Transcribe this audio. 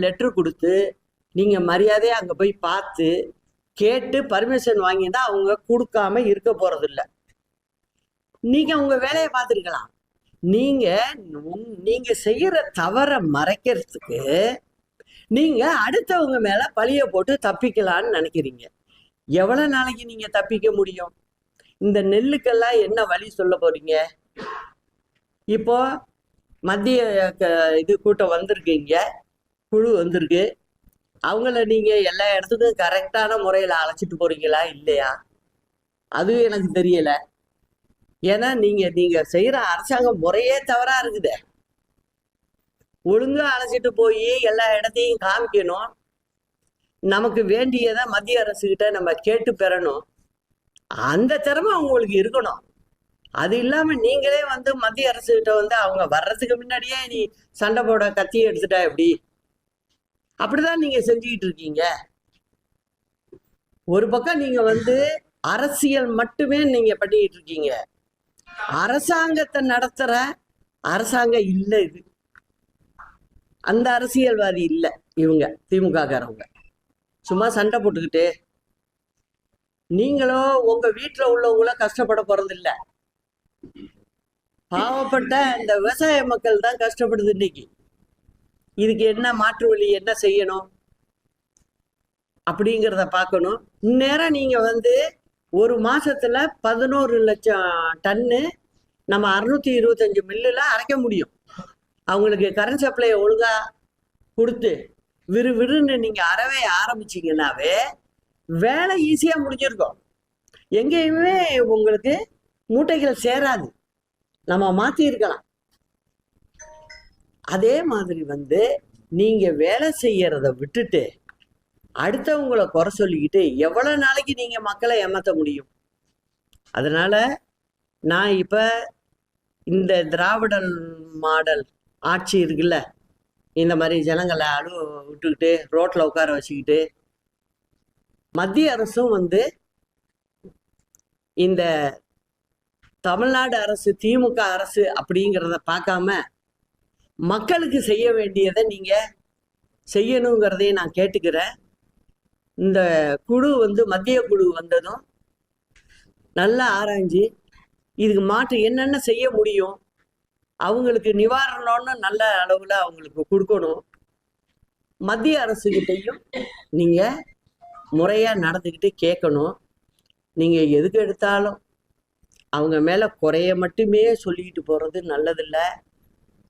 Letter கொடுத்து நீங்கள் மரியாதையாக அங்கே போய் பார்த்து கேட்டு பர்மிஷன் வாங்கி தான் அவங்க கொடுக்காம இருக்க போகிறதில்ல நீங்கள் உங்கள் வேலையை பார்த்துருக்கலாம். நீங்கள் நீங்கள் செய்கிற தவறை மறைக்கிறதுக்கு நீங்கள் அடுத்தவங்க மேலே பழிய போட்டு தப்பிக்கலான்னு நினைக்கிறீங்க. எவ்வளோ நாளைக்கு நீங்கள் தப்பிக்க முடியும்? இந்த நெல்லுக்கெல்லாம் என்ன வழி சொல்ல போறீங்க? இப்போ மத்திய இது கூட்டம் வந்திருக்கீங்க. குழு வந்திருக்கு. அவங்கள நீங்க எல்லா இடத்துக்கும் கரெக்டான முறையில் அழைச்சிட்டு போறீங்களா? இல்லையா? அதுவும் எனக்கு தெரியல. ஏன்னா நீங்க நீங்க செய்யற அரசாங்க முறையே தவறா இருக்குதே. ஒழுங்கா அழைச்சிட்டு போய் எல்லா இடத்தையும் காமிக்கணும். நமக்கு வேண்டியதை மத்திய அரசுக்கிட்ட நம்ம கேட்டு பெறணும். அந்த திறமை அவங்களுக்கு இருக்கணும். அது இல்லாம நீங்களே வந்து மத்திய அரசுகிட்ட வந்து அவங்க வர்றதுக்கு முன்னாடியே நீ சண்டை போட கத்தியை எடுத்துட்டா எப்படி? அப்படிதான் நீங்க செஞ்சுக்கிட்டு இருக்கீங்க ஒரு பக்கம் நீங்க வந்து அரசியல் மட்டுமே நீங்க பண்ணிக்கிட்டு இருக்கீங்க அரசாங்கத்தை நடத்துற அரசாங்கம் இல்லை இது. அந்த அரசியல்வாதி இல்லை இவங்க திமுக காரவங்க சும்மா சண்டை போட்டுக்கிட்டு நீங்களோ உங்க வீட்டுல உள்ளவங்களும் கஷ்டப்பட போறதில்ல. பாவப்பட்ட இந்த விவசாய மக்கள் தான் கஷ்டப்படுது இன்னைக்கு. இதுக்கு என்ன மாற்று வழி என்ன செய்யணும் அப்படிங்கிறத பார்க்கணும். இந்நேரம் நீங்க வந்து ஒரு மாசத்துல பதினோரு லட்சம் டன்னு நம்ம அறுநூத்தி இருபத்தஞ்சு மில்லுல அரைக்க முடியும். அவங்களுக்கு கரண்ட் சப்ளை ஒழுங்கா கொடுத்து விறு விறுன்னு நீங்க அறவே ஆரம்பிச்சிங்கன்னாவே வேலை ஈஸியா முடிஞ்சிருக்கும். எங்கேயுமே உங்களுக்கு மூட்டைகள் சேராது. நம்ம மாத்தி இருக்கலாம். அதே மாதிரி வந்து நீங்கள் வேலை செய்கிறத விட்டுட்டு அடுத்தவங்களை குறை சொல்லிக்கிட்டு எவ்வளோ நாளைக்கு நீங்கள் மக்களை ஏமாத்த முடியும்? அதனால் நான் இப்போ இந்த திராவிடன் மாடல் ஆட்சி இருக்குல்ல இந்த மாதிரி ஜனங்களை அழு விட்டுக்கிட்டு ரோட்டில் உட்கார வச்சுக்கிட்டு மத்திய அரசும் வந்து இந்த தமிழ்நாடு அரசு திமுக அரசு அப்படிங்கிறத பார்க்காம மக்களுக்கு செய்ய வேண்டியதை நீங்கள் செய்யணுங்கிறதையும் நான் கேட்டுக்கிறேன். இந்த குழு வந்து மத்திய குழு வந்ததும் நல்லா ஆராய்ஞ்சு இதுக்கு மாற்று என்னென்ன செய்ய முடியும் அவங்களுக்கு நிவாரணம்னு நல்ல அளவில் அவங்களுக்கு கொடுக்கணும். மத்திய அரசுகிட்டையும் நீங்கள் முறையாக நடந்துக்கிட்டு கேட்கணும். நீங்கள் எதுக்கு எடுத்தாலும் அவங்க மேலே குறைய மட்டுமே சொல்லிக்கிட்டு போகிறது நல்லதில்லை.